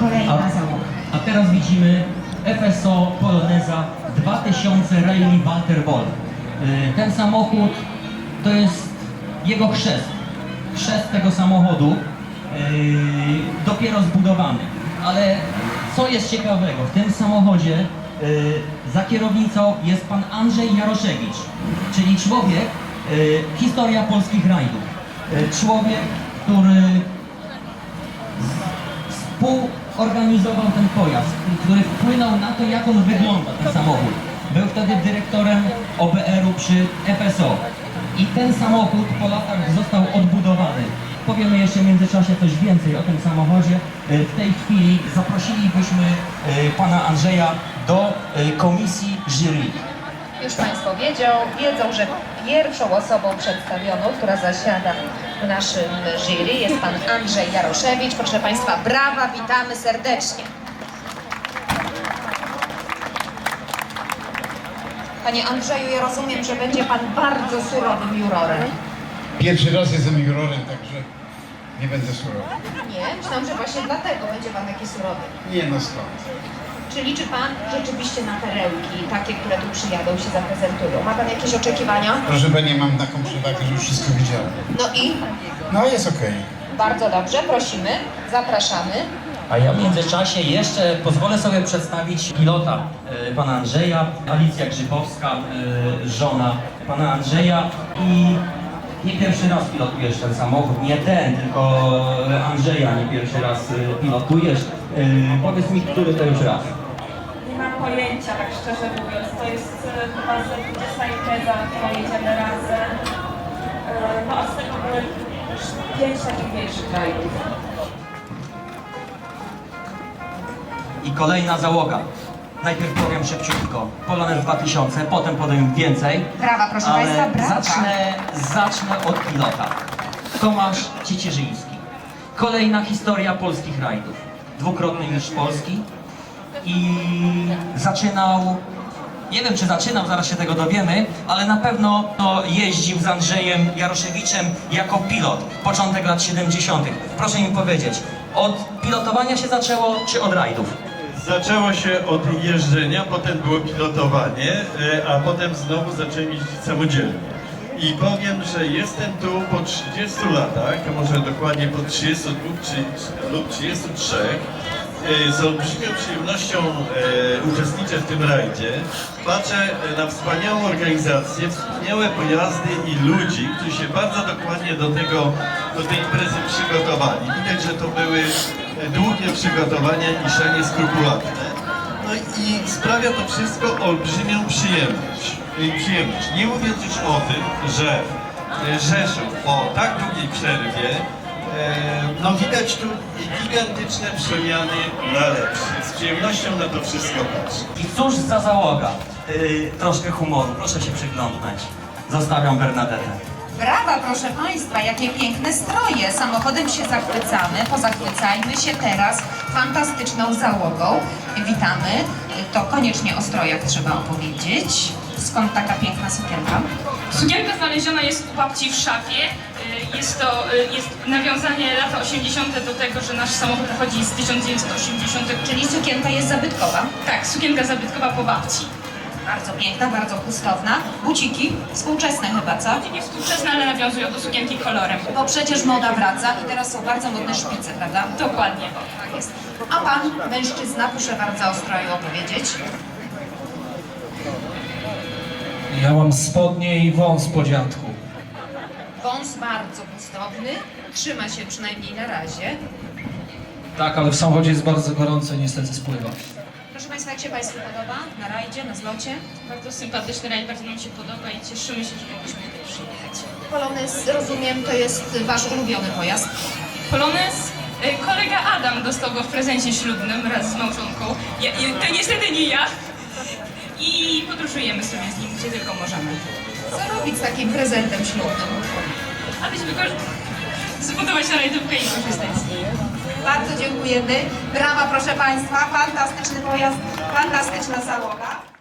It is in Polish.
kolejna A, załoga. a teraz widzimy FSO Poloneza 2000 Rally Walter Ball. Y, Ten samochód to jest jego chrzest. Chrzest tego samochodu y, dopiero zbudowany. Ale co jest ciekawego, w tym samochodzie y, za kierownicą jest pan Andrzej Jaroszewicz, czyli człowiek, y, historia polskich rajdów. Człowiek, który współorganizował ten pojazd, który wpłynął na to, jak on wygląda, ten samochód. Był wtedy dyrektorem OBR-u przy FSO. I ten samochód po latach został odbudowany. Powiemy jeszcze w międzyczasie coś więcej o tym samochodzie. E, W tej chwili zaprosilibyśmy e, pana Andrzeja do e, komisji jury. Już Państwo wiedzą, wiedzą, że pierwszą osobą przedstawioną, która zasiada w naszym jury jest Pan Andrzej Jaroszewicz. Proszę Państwa, brawa, witamy serdecznie. Panie Andrzeju, ja rozumiem, że będzie Pan bardzo surowym jurorem. Pierwszy raz jestem jurorem, także nie będę surowy. Nie? Myślałam, że właśnie dlatego będzie Pan taki surowy. Nie no skąd. Czy liczy Pan rzeczywiście na perełki, takie, które tu przyjadą, się zaprezentują? Ma Pan jakieś oczekiwania? Proszę Pani, mam taką przewagę, że już wszystko widziałem. No i No jest okej. bardzo dobrze, prosimy, zapraszamy. A ja w międzyczasie jeszcze pozwolę sobie przedstawić pilota e, pana Andrzeja, Alicja Grzybowska, e, żona pana Andrzeja i nie pierwszy raz pilotujesz ten samochód, nie ten, tylko Andrzeja nie pierwszy raz e, pilotujesz. E, Powiedz mi, który to już raz? Nie mam pojęcia, tak szczerze mówiąc. To jest e, chyba ze 20 impreza, którą jedziemy razem. E, No a z tego były już pięć takich mniejszych rajdów. I kolejna załoga. Najpierw powiem szybciutko. Polonez 2000, potem powiem więcej. Brawa, proszę ale Państwa, brawa. Zacznę, zacznę od pilota. Tomasz Ciecierzyński. Kolejna historia polskich rajdów. Dwukrotny mistrz Polski i zaczynał, nie wiem czy zaczynał, zaraz się tego dowiemy, ale na pewno no, jeździł z Andrzejem Jaroszewiczem jako pilot. Początek lat 70. Proszę mi powiedzieć, od pilotowania się zaczęło, czy od rajdów? Zaczęło się od jeżdżenia, potem było pilotowanie, e, a potem znowu zacząłem jeździć samodzielnie. I powiem, że jestem tu po 30 latach, może dokładnie po 32 czy, lub 33. E, Z olbrzymią przyjemnością e, uczestniczę w tym rajdzie. Patrzę na wspaniałą organizację, wspaniałe pojazdy i ludzi, którzy się bardzo dokładnie do tego, do tej imprezy przygotowali. Widać, że to były e, długie przygotowania i szalenie skrupulatne. No i sprawia to wszystko olbrzymią przyjemność. Przyjemność. Nie mówiąc już o tym, że e, Rzeszów po tak długiej przerwie E, No widać tu gigantyczne przemiany na lepsze. Z przyjemnością na to wszystko patrzę. I cóż za załoga? Yy, troszkę humoru, proszę się przyglądnąć. Zostawiam Bernadetę. Brawa, proszę Państwa, jakie piękne stroje. Samochodem się zachwycamy, pozachwycajmy się teraz fantastyczną załogą. Witamy. To koniecznie o strojach trzeba opowiedzieć. Skąd taka piękna sukienka? Sukienka znaleziona jest u babci w szafie. Jest to e, jest nawiązanie lata 80. do tego, że nasz samochód pochodzi z 1980. Czyli sukienka jest zabytkowa. Tak, sukienka zabytkowa po babci. Bardzo piękna, bardzo gustowna. Buciki współczesne chyba, co? Nie współczesne, ale nawiązują do sukienki kolorem. Bo przecież moda wraca i teraz są bardzo modne szpice, prawda? Dokładnie. Tak jest. A pan, mężczyzna, proszę bardzo o stroju opowiedzieć. Ja mam spodnie i wąs po dziadku. Bardzo gustowny, trzyma się przynajmniej na razie. Tak, ale w samochodzie jest bardzo gorąco i niestety spływa. Proszę Państwa, jak się Państwu podoba na rajdzie, na zlocie? Bardzo sympatyczny rajd, bardzo nam się podoba i cieszymy się, że mogliśmy tutaj przyjechać. Polonez, rozumiem, to jest Wasz ulubiony pojazd. Polonez, e, kolega Adam dostał go w prezencie ślubnym wraz z małżonką. Ja, ja, to niestety nie ja. I podróżujemy sobie z nim, gdzie tylko możemy. Co robić z takim prezentem ślubnym? Abyśmy go zbudować rajdówkę i korzystać z niej. Bardzo dziękujemy. Brawa, proszę Państwa, fantastyczny pojazd, fantastyczna załoga.